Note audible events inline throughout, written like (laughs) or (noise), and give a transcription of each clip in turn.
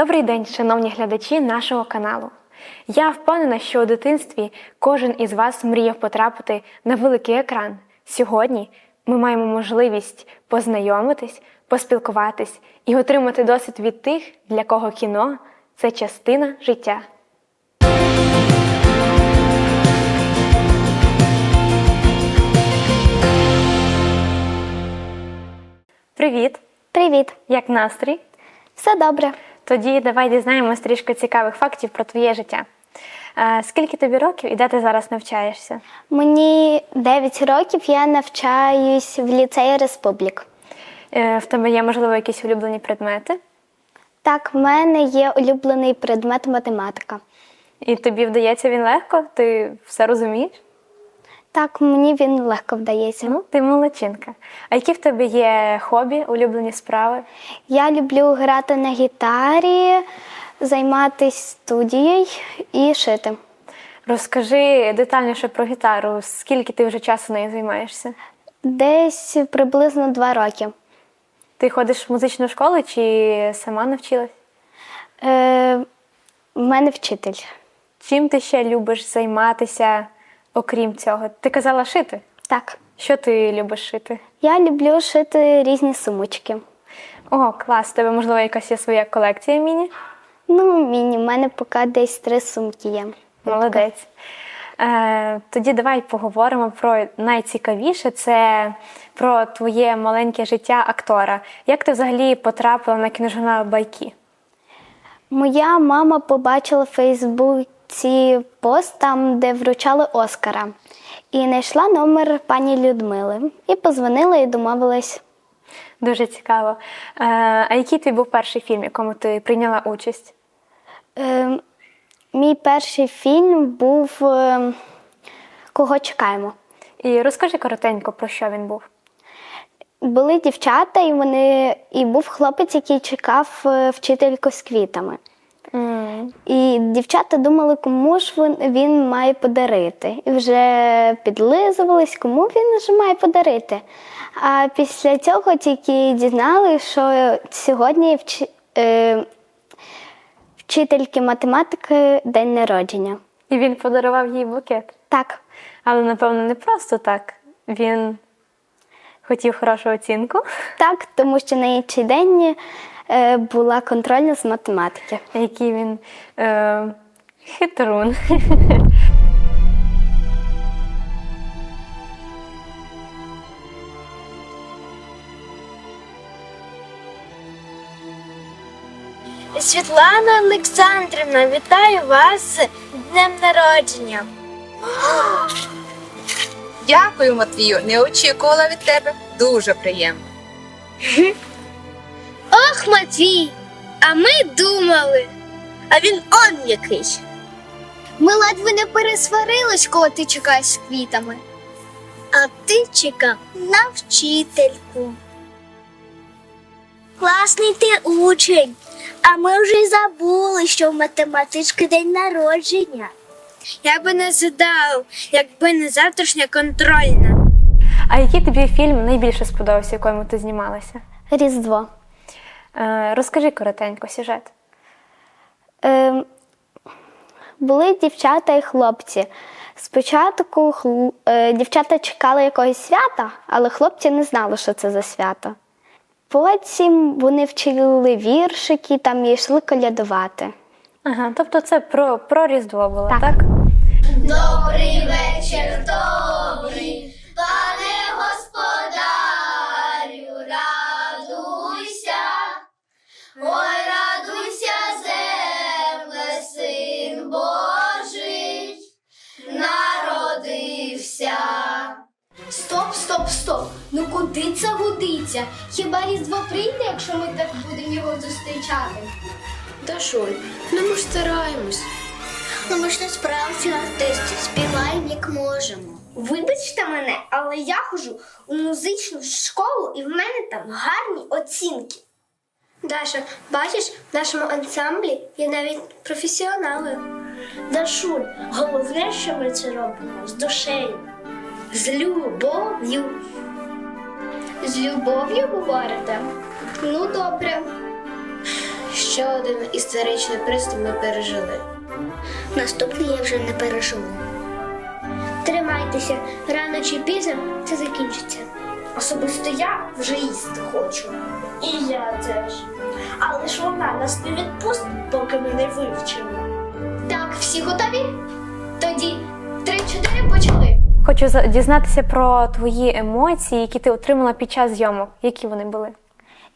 Добрий день, шановні глядачі нашого каналу. Я впевнена, що у дитинстві кожен із вас мріяв потрапити на великий екран. Сьогодні ми маємо можливість познайомитись, поспілкуватись і отримати досвід від тих, для кого кіно це частина життя. Привіт! Привіт, Як настрій? все добре. Тоді давай дізнаємось трішки цікавих фактів про твоє життя. Е, Скільки тобі років і де ти зараз навчаєшся? Мені 9 років, я навчаюсь в ліцеї Республік. Е, В тебе є, можливо, якісь улюблені предмети, Так, в мене є улюблений предмет математика. і тобі вдається він легко? Ти все розумієш? Так, мені він легко вдається. Ну, ти молодчинка. А які в тебе є хобі, улюблені справи? Я люблю грати на гітарі, займатися студією і шити. Розкажи детальніше про гітару. Скільки ти вже часу нею займаєшся? Десь приблизно 2 роки. Ти ходиш в музичну школу чи сама навчилась? Е, в мене вчитель. Чим ти ще любиш займатися, окрім цього? Ти казала шити. Так, Що ти любиш шити? я люблю шити різні сумочки. О, клас, у тебе, можливо, якась є своя колекція міні? Ну, міні, в мене поки десь три сумки є. Молодець. Е, тоді давай поговоримо про найцікавіше це про твоє маленьке життя актора. Як ти взагалі потрапила на кіножурнал Байки? Моя мама побачила в Фейсбуці пост там, де вручали Оскара, і знайшла номер пані Людмили. І позвонила і домовилась. Дуже цікаво. Е, а який твій був перший фільм, якому ти прийняла участь? Е, мій перший фільм був е, Кого чекаємо. І розкажи коротенько, про що він був. Були дівчата, і вони і був хлопець, який чекав е, вчительку з квітами. І дівчата думали, кому ж він, він має подарити. І вже підлизувались, кому він ж має подарити. А після цього тільки дізнали, що сьогодні вчи, е, вчительки математики день народження. І він подарував їй букет. Так, Але, напевно, не просто так. Він хотів хорошу оцінку. так, тому що на інший день була контрольна з математики. Який він е, хитрун. Світлана Олександрівна, вітаю вас з днем народження. Дякую, Матвію. Не очікувала від тебе. Дуже приємно. (laughs) Ох, Матвій, а ми думали. А він он який. Ми ледве не пересварились, коли ти чекаєш з квітами. А ти чекав на вчительку. Класний ти учень. А ми вже й забули, що в математички день народження. Я би не згадав, якби не завтрашня контрольна. А який тобі фільм найбільше сподобався, в якому ти знімалася? Різдво. Е, розкажи коротенько сюжет. Е, були дівчата і хлопці. Спочатку хл- е, дівчата чекали якогось свята, але хлопці не знали, що це за свято. Потім вони вчили віршики там і йшли колядувати. Ага, тобто це про, про Різдво було, так? Так. Добрий вечір, Стоп. Ну куди це годиться? Хіба різдво прийде, якщо ми так будемо його зустрічати? Дашуль, ну ми ж стараємось. Ну ми ж не справжні артисти, співаємо як можемо. Вибачте мене, але я ходжу у музичну школу і в мене там гарні оцінки. Даша, бачиш, в нашому ансамблі є навіть професіонали. Дашуль, головне, що ми це робимо з душею, з любов'ю. З любов'ю говорите? Ну, добре. Ще один історичний приступ ми пережили. Наступний я вже не переживу. Тримайтеся, рано чи пізно це закінчиться. Особисто я вже їсти хочу. І я теж. Але ж вона нас не відпустить, поки ми не вивчимо. Так, всі готові? Тоді три-чотири почали. Хочу дізнатися про твої емоції, які ти отримала під час зйомок. Які вони були?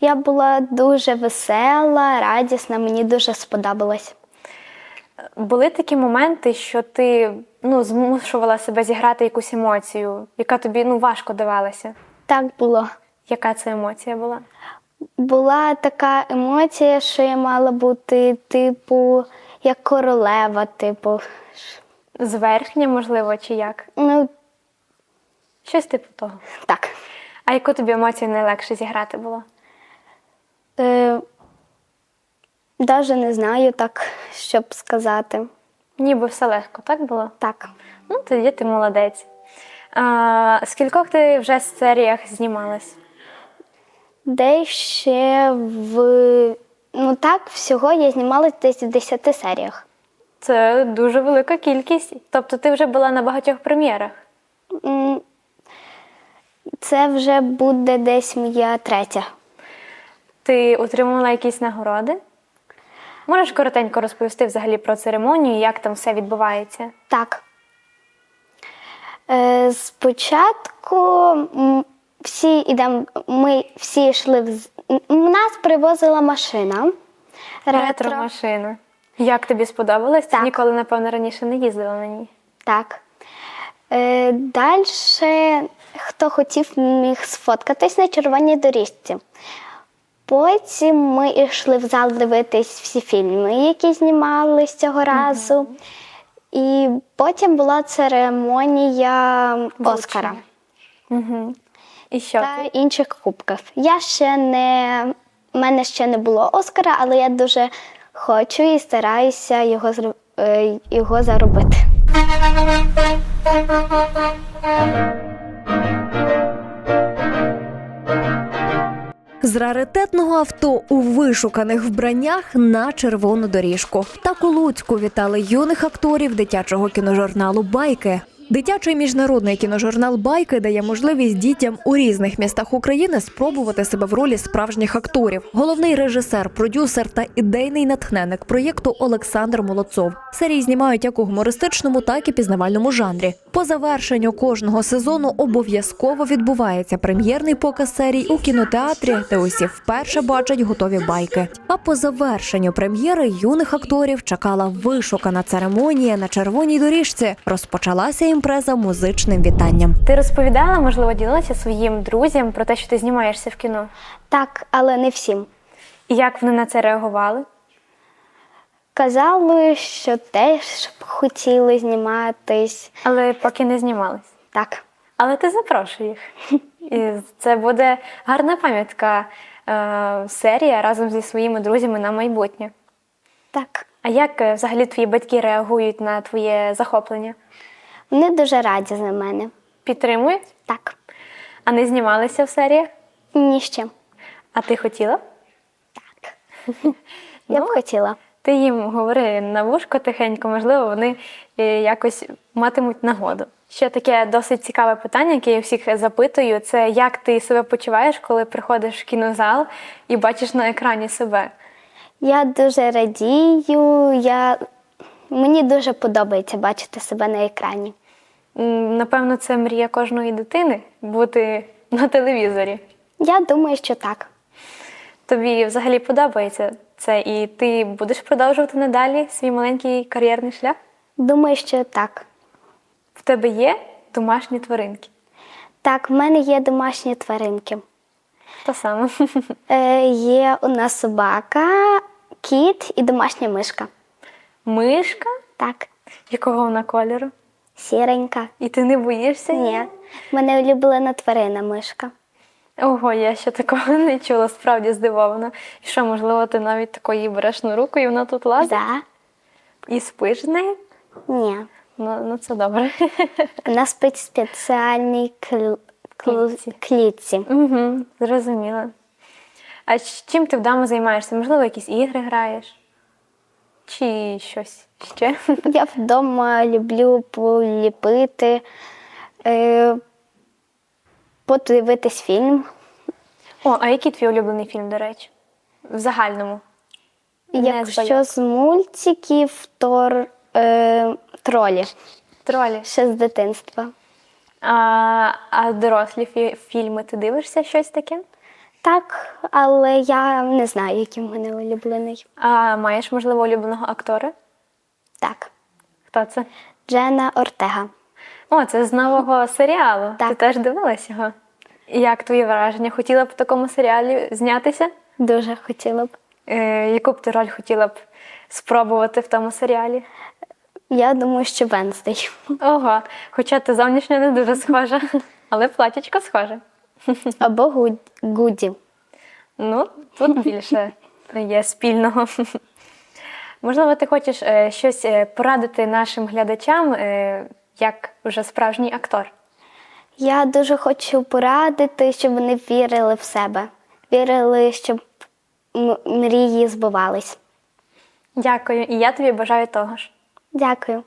Я була дуже весела, радісна, мені дуже сподобалось. Були такі моменти, що ти ну, змушувала себе зіграти якусь емоцію, яка тобі ну, важко давалася. Так було. Яка це емоція була? Була така емоція, що я мала бути, типу, як королева, типу. Зверхня, можливо, чи як? Ну, Щось типу того. так. А яку тобі емоцію найлегше зіграти було? Е, Даже не знаю так, щоб сказати. Ніби все легко, так було? Так. Ну, тоді ти молодець. А, скількох ти вже серіях знімалась? Де ще в. Ну так, всього я знімалась десь в 10 серіях. Це дуже велика кількість. Тобто ти вже була на багатьох прем'єрах. Це вже буде десь моя третя. Ти отримала якісь нагороди? Можеш коротенько розповісти взагалі про церемонію, як там все відбувається? Так. Е, спочатку всі ідем, ми всі йшли в. Нас привозила машина. Ретро-машина. Як тобі сподобалось? Ти ніколи, напевно, раніше не їздила на ній. Так. Е, Далі, хто хотів, міг сфоткатись на червоній доріжці. Потім ми йшли в зал дивитись всі фільми, які знімались цього разу. І потім була церемонія Оскара Угу. І що? та ти? інших кубків. Я ще не в мене ще не було Оскара, але я дуже хочу і стараюся його е, його заробити. З раритетного авто у вишуканих вбраннях на червону доріжку. Так у Луцьку вітали юних акторів дитячого кіножурналу Байки. Дитячий міжнародний кіножурнал Байки дає можливість дітям у різних містах України спробувати себе в ролі справжніх акторів. Головний режисер, продюсер та ідейний натхненник проєкту Олександр Молодцов. Серії знімають як у гумористичному, так і пізнавальному жанрі. По завершенню кожного сезону обов'язково відбувається прем'єрний показ серій у кінотеатрі, де усі вперше бачать готові байки. А по завершенню прем'єри юних акторів чекала вишукана церемонія на червоній доріжці. Розпочалася імпреза музичним вітанням. Ти розповідала, можливо, ділилася своїм друзам про те, що ти знімаєшся в кіно. Так, але не всім. І як вони на це реагували? Казали, що теж б хотіли зніматись. Але поки не знімались. Так, Але ти запрошуй їх. (laughs) І це буде гарна пам'ятка е, серія разом зі своїми друзями на майбутнє. так. А як е, взагалі твої батьки реагують на твоє захоплення? Вони дуже раді за мене. Підтримують? Так, А не знімалися в серіях? ні чим. А ти хотіла? Так. Я Ну, б хотіла. Ти їм говори на вушко тихенько, можливо, вони е, якось матимуть нагоду. Ще таке досить цікаве питання, яке я всіх запитую: це як ти себе почуваєш, коли приходиш в кінозал і бачиш на екрані себе? Я дуже радію. Я... Мені дуже подобається бачити себе на екрані. Напевно, це мрія кожної дитини бути на телевізорі. Я думаю, що так. Тобі взагалі подобається це, і ти будеш продовжувати надалі свій маленький кар'єрний шлях? Думаю, що так. В тебе є домашні тваринки. Так, в мене є домашні тваринки. Та саме. (laughs) Е, є у нас собака, кіт і домашня мишка. Мишка, Так, якого вона кольору? сіренька. І ти не боїшся? Ні. мене улюблена тварина мишка. Ого, я ще такого (laughs) не чула, справді здивована. І що, можливо, ти навіть такої береш на руку і вона тут лазить? Да? І спиш з нею? Ні. Ну, ну це добре. (laughs) Вона спить в спеціальній кл... кл... Клітці. клітці. Угу, зрозуміла. А чим ти вдома займаєшся? Можливо, якісь ігри граєш? Чи щось ще? Я вдома люблю поліпити, е, подивитись фільм. О, а який твій улюблений фільм, до речі? В загальному. Не Якщо з мультиків, то е, тролі Тролі. ще з дитинства. А, а дорослі фі- фільми ти дивишся щось таке? Так, але я не знаю, який в мене улюблений. А маєш, можливо, улюбленого актора? Так, Хто це? Джена Ортега. О, це з нового серіалу. Ти теж дивилась його? Як твої враження? Хотіла б в такому серіалі знятися? Дуже хотіла б. Е, яку б ти роль хотіла б спробувати в тому серіалі? Я думаю, що Венздей. Ого, хоча ти зовнішньо не дуже схожа, але платічко схоже. Або Гуд- Гуді. Ну, тут (laughs) більше є спільного. Можливо, ти хочеш е, щось е, порадити нашим глядачам, е, як вже справжній актор. Я дуже хочу порадити, щоб вони вірили в себе, вірили, щоб мрії збувались. Дякую, і я тобі бажаю того ж. Дякую.